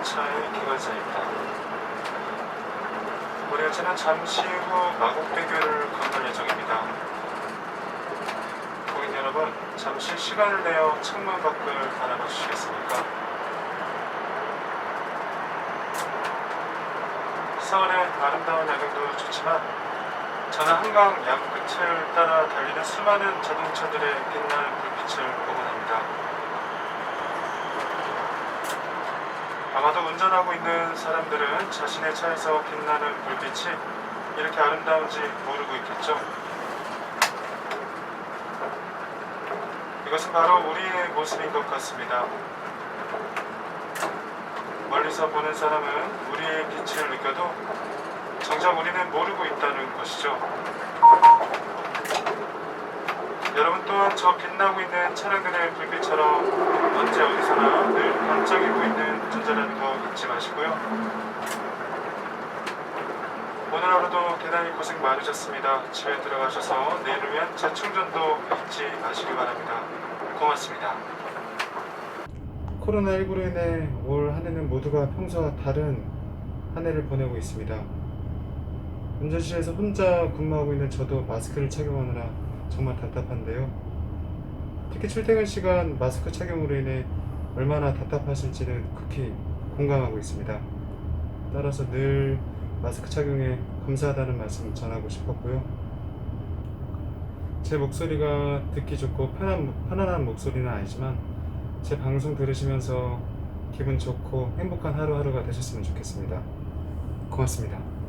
열차의 기관사입니다. 우리 열차는 잠시 후 마곡대교를 건널 예정입니다. 고객 여러분, 잠시 시간을 내어 창문 밖을 바라봐 주시겠습니까? 서울의 아름다운 야경도 좋지만 저는 한강 양 끝을 따라 달리는 수많은 자동차들의 빛나는 불빛을 보곤 합니다. 아마도 운전하고 있는 사람들은 자신의 차에서 빛나는 불빛이 이렇게 아름다운지 모르고 있겠죠. 이것은 바로 우리의 모습인 것 같습니다. 멀리서 보는 사람은 우리의 빛을 느껴도 정작 우리는 모르고 있다는 것이죠. 여러분 또한 저 빛나고 있는 차량들의 불빛처럼 언제 어디서나 늘 반짝이고 운전자라는 거 잊지 마시고요. 오늘 하루도 대단히 고생 많으셨습니다. 집에 들어가셔서 내일을 위한 재충전도 잊지 마시기 바랍니다. 고맙습니다. 코로나19로 인해 올 한 해는 모두가 평소와 다른 한 해를 보내고 있습니다. 운전실에서 혼자 근무하고 있는 저도 마스크를 착용하느라 정말 답답한데요. 특히 출퇴근 시간 마스크 착용으로 인해 얼마나 답답하실지는 극히 공감하고 있습니다. 따라서 늘 마스크 착용에 감사하다는 말씀 전하고 싶었고요. 제 목소리가 듣기 좋고 편한, 편안한 목소리는 아니지만 제 방송 들으시면서 기분 좋고 행복한 하루하루가 되셨으면 좋겠습니다. 고맙습니다.